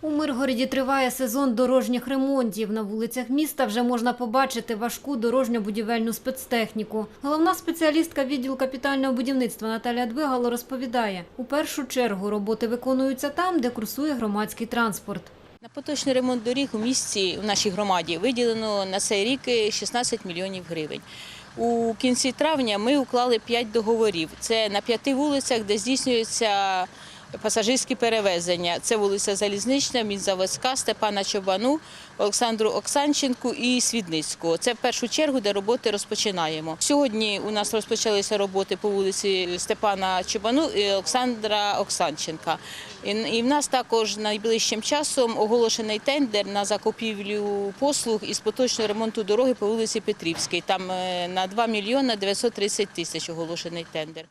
У Миргороді триває сезон дорожніх ремонтів. На вулицях міста вже можна побачити важку дорожньо-будівельну спецтехніку. Головна спеціалістка відділу капітального будівництва Наталя Двигало розповідає, у першу чергу роботи виконуються там, де курсує громадський транспорт. На поточний ремонт доріг у місті, в нашій громаді, виділено на цей рік 16 мільйонів гривень. У кінці травня ми уклали 5 договорів. Це на п'яти вулицях, де здійснюються пасажирські перевезення. Це вулиця Залізнична, Мінзаводська, Степана Чобану, Олександру Оксанченку і Свідницького. Це в першу чергу, де роботи розпочинаємо. Сьогодні у нас розпочалися роботи по вулиці Степана Чобану і Олександра Оксанченка. І в нас також найближчим часом оголошений тендер на закупівлю послуг із поточного ремонту дороги по вулиці Петрівській. Там е, на 2 мільйони 930 тисяч оголошений тендер.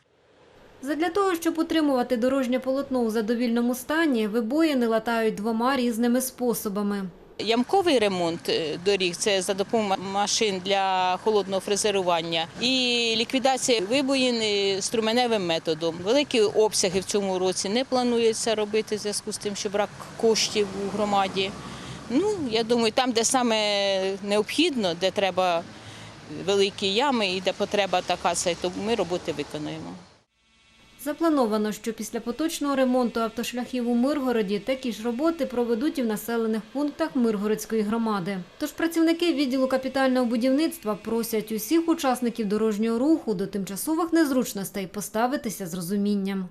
Задля того, щоб утримувати дорожнє полотно у задовільному стані, вибоїни латають двома різними способами. Ямковий ремонт е, доріг це за допомогою машин для холодного фрезерування і ліквідація вибоїн струменевим методом. Великі обсяги в цьому році не планується робити в зв'язку з тим, що брак коштів у громаді. Ну, я думаю, там, де саме необхідно, де треба великі ями і де потреба така, то ми роботи виконуємо. Заплановано, що після поточного ремонту автошляхів у Миргороді такі ж роботи проведуть і в населених пунктах Миргородської громади. Тож працівники відділу капітального будівництва просять усіх учасників дорожнього руху до тимчасових незручностей поставитися з розумінням.